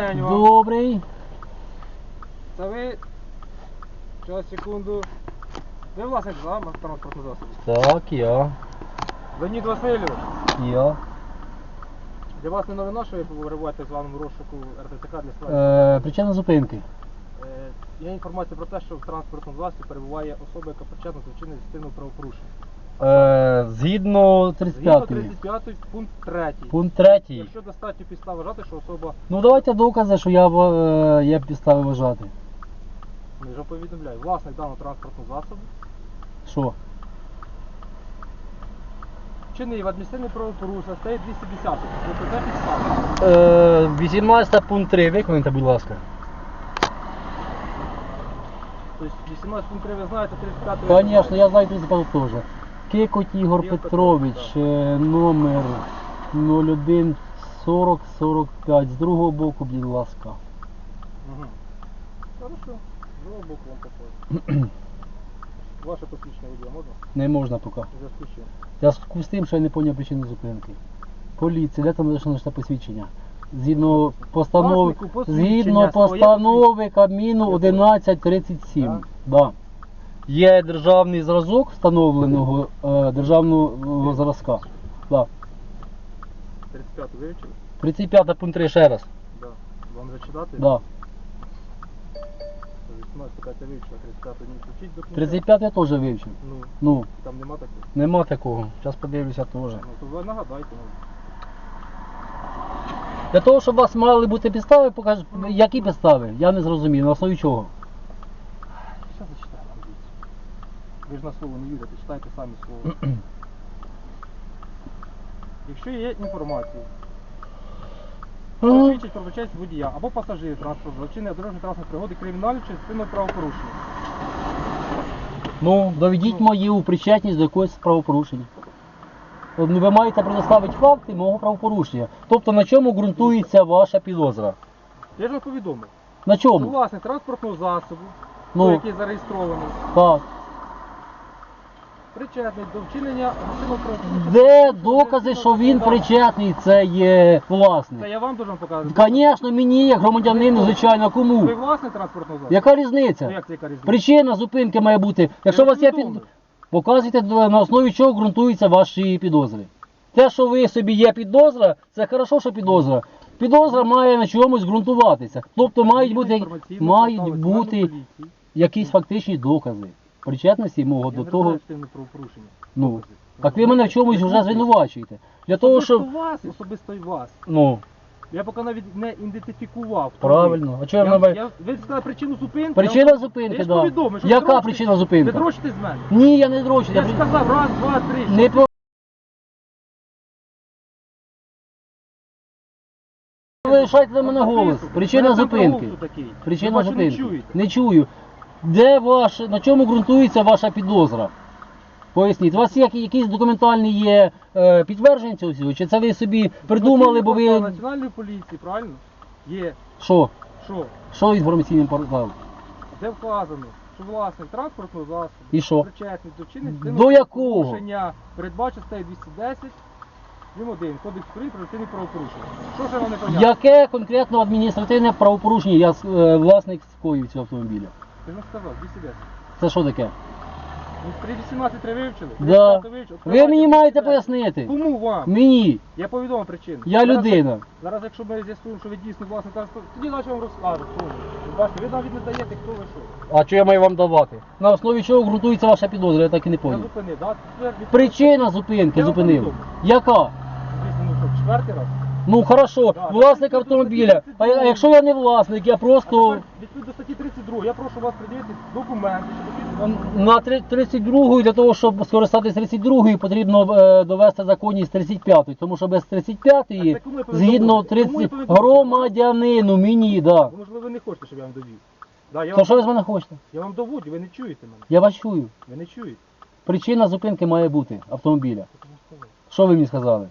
день вам. Добрий. Це ви. Зараз, секунду. Ви власник за транспортного засобу. Так, я. Леонід Васильович. Я. Для вас не новина, що ви перебуваєте в званому розшуку РТЦК для справи. Е, причина зупинки. Е, Є інформація про те, що в транспортному засобі перебуває особа, яка причетна до вчинення адміністративного правопорушення. Е, згідно Згідно 35. 35 пункт 3. Пункт 3. Якщо достатньо підстав вважати, що особа Ну давайте докази, що я, е, є підстави вважати. ну, вже повідомляє, власник даного транспортного засобу Що? вчинив адміністративне правопорушення, стає 210. Тобто це підстава. Е, 18 пункт 3, виконайте, будь ласка. Тобто 18 пункт 3 ви знаєте, 35 ви Звісно, знаєте. я знаю 35 теж. Кикоть Ігор Петрович, е, номер 01 40 45. З другого боку, будь ласка. Угу. Хорошо. З другого боку вам покажу. Ваше посвідчення водія можна? Не можна поки. Зв'язку з чим? Зв'язку з тим, що я не поняв причину зупинки. Поліція, де там це посвідчення? Згідно постанови, згідно постанови Кабміну 1137. Так. Да. Є державний зразок встановленого е, державного зразка. Да. 35 вивчили? 35 пункт 3 ще раз. Да. Вам зачитати? Да. 18 5 вивчила, 35 не включіть до кінця. 35 я теж вивчив. Ну, Ну, там нема такого. нема такого. Зараз подивлюся теж. Ну, то ви нагадайте. Ну. Для того, щоб у вас мали бути підстави, покаж... які підстави? Я не зрозумів. На основі чого? Зараз зачитаю вам дивіться. Ви ж на слово не вірите, читайте самі слово. Якщо є інформація, Ага. свідчить про причетність водія або пасажирів транспорту, вчинення дорожньої транспортної пригоди кримінального чи частинного правопорушення. Ну, доведіть мою причетність до якогось правопорушення. От Ви маєте предоставити факти мого правопорушення. Тобто на чому ґрунтується ваша підозра? Я ж вам повідомив. На Що чому? власник транспортного засобу, Ну. який зареєстрований, Так. Причетний до вчинення правопорушення. Де докази, що він причетний, це є Це власник? я вам должен показати. Звісно, мені, як громадянину, звичайно, Ви кому? власник транспортного засобу? Яка Ну, різниця? як це яка різниця? Причина зупинки має бути. Якщо у вас є під... Показуйте на основі чого ґрунтуються ваші підозри. Те, що ви собі є підозра, це хорошо, що підозра. Підозра має на чомусь ґрунтуватися. Тобто мають бути, Інформаційно мають бути якісь фактичні докази причетності мого Я до не того. Ну, так ви мене в чомусь вже звинувачуєте. Для того, щоб. вас, особисто й вас. Ну, Я поки навіть не ідентифікував. хто правильно. А чого ви. я Я, мене. я, ви сказали причину зупинки. Причина я, зупинки, ж да. повідомив, що Яка дрочитесь- причина зупинки? Ви дрочите з мене. Ні, я не дрочу. Я Я ж при- сказав раз, два, три. Не про. Ви лишайте на мене голос. Причина зупинки. Причина зупинки. зупинки. Не чуєте. Не чую. Де ваш, на чому ґрунтується ваша підозра? Поясніть, у вас є якісь документальні є е, підтвердження цього всього? Чи це ви собі придумали, бо ви. Національної поліції, правильно? Є. Що? Що? Що інформаційним порталом? Де вказано, що власник транспортного засобу І що? причетний до вчинення До якого? правопорушення, передбачено статтею 210, Рим 1, Кодекс України про адміністративні правопорушення. Що ж вам не понятно? Яке конкретно адміністративне правопорушення я е, власник скоїв цього автомобіля? Ти ж сказав, 210. Це що таке? Ну, 318 три вивчили? Да. 318 вивчили. Ви мені маєте 210. пояснити. Кому вам? Мені. Я повідомив причину. Я Зараз- людина. Зараз, якщо ми з'ясуємо, що ви дійсно власник транспорту, тоді наче вам розкажу, хто ви. Ви Бачите, ви навіть не даєте, хто ви що. А що я маю вам давати? На основі чого ґрунтується ваша підозра, я так і не Я поняв. зупинив, да? Тепер від- Причина зупинки Я вам зупинив. Яка? Звісно, ну що, четвертий раз? Ну хорошо, власник автомобіля. А, я- а якщо я не власник, я просто відповідно до статті 32, я прошу вас приділити документи, що посвідчують на три- 32 для того, щоб скористатись 32 потрібно е, довести законність 35 тому що без 35 Так, так кому я повідомив? згідно Кому я 30 повідомив? громадянину мені, да. Можливо, ви не хочете, щоб я вам довів. Да, я, То вам, що ви з мене хочете? я вам доводжу, ви не чуєте мене. Я вас чую. Ви не чуєте. Причина зупинки має бути автомобіля. Що ви мені сказали?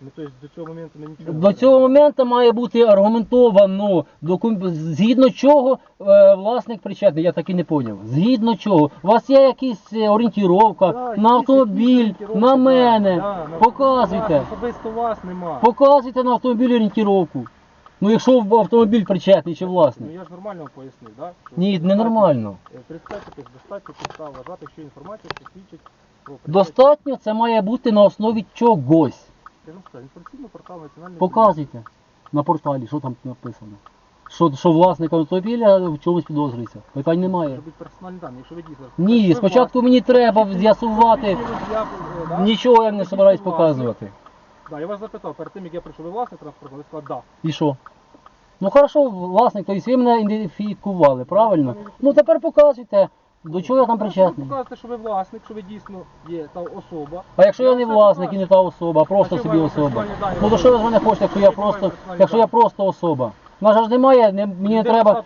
Ну, тобто до цього моменту ми нічого не До цього моменту має бути аргументовано, докум- згідно чого е, власник причетний, я так і не поняв. Згідно чого? У вас є якась е, орієнтіровка Да, на якісь автомобіль, орієнтировки, на мене. да, на- Показуйте. Вас, Особисто вас нема. Показуйте на автомобіль орієнтіровку. Ну якщо в автомобіль причетний чи Ну власник. я ж нормально вам пояснив, так? Ні, ненормально. 35 достатньо підстав вважати, що інформація свідчить про причетність. Достатньо це має бути на основі чогось. Сказав, інформаційний портал національної Показуйте на порталі, що там написано. Що, що власник автомобіля в чомусь підозрюється. Питань немає. Щоб персональні дані, якщо ви дійсно... Ні, спочатку мені треба з'ясувати. Нічого я не собираюсь показувати. Да, я вас запитав, перед тим, як я прийшов, ви власник транспорту, ви сказали. І що? Ну хорошо, власник, тобто ви мене ідентифікували, правильно? Ну тепер показуйте, до чого я там Ви причетний. показуєте, що ви власник, що ви дійсно є та особа. А якщо я не власник і не та особа, а просто собі особа. Ну то що ви з мене хочете, якщо я просто, якщо я просто особа? Ну ж немає, не, мені не треба.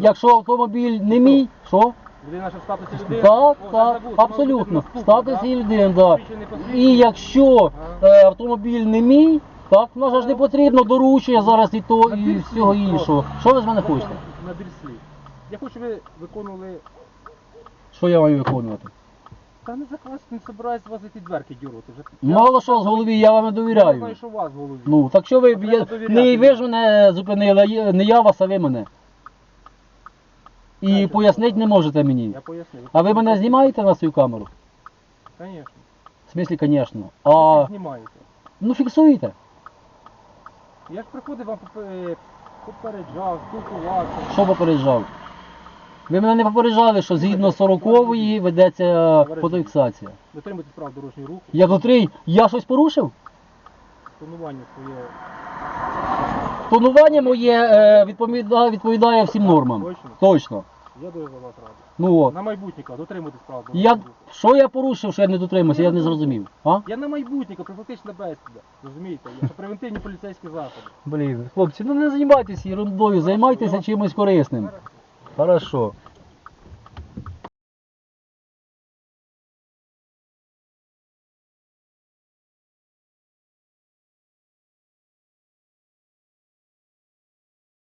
Якщо автомобіль не мій, що? Людина ще в статусі людини. Так, так, абсолютно. наступне, Статус да? людини, посвідчений. І якщо е, автомобіль не мій, так, ну ж не потрібно доручення зараз і то, і всього іншого. Що ви з мене хочете? Слів. Я хочу, щоб ви виконували... Що я маю виконувати? Та не заказ, не собираюся вас ті дверки дюрати. Вже... Мало що з голові, я вам не Я довіряю. знаю, що у вас в голові. Ну, так що ви Треба я, довіряти. не ви ж мене зупинили, а не я вас, а ви мене. І Знаєте, пояснити не можете мені. Я пояснив. А ви мене знімаєте на свою камеру? Звісно. В смислі, звісно. Ви знімаєте. ну фіксуєте. Я ж приходив вам попе- попереджав, спілкувався. Що попереджав? Ви мене не попереджали, що згідно 40-ї ведеться фотофіксація. Дотримуйтесь прав дорожнього руху, Я котрий, я щось порушив? тонування своє. Тонування моє е, відповідає, відповідає всім нормам. Точно? Точно. Я дуже за вас радий. Ну от. На майбутнє, дотримуйтесь прав Я, дорожнього руху. що я порушив, що я не дотримався, я не зрозумів. А? Я на майбутнє, профілактична бесіда. Розумієте? Я превентивні поліцейські заходи. Блін, хлопці, ну не займайтеся ерундою, займайтеся чимось корисним. Хорошо.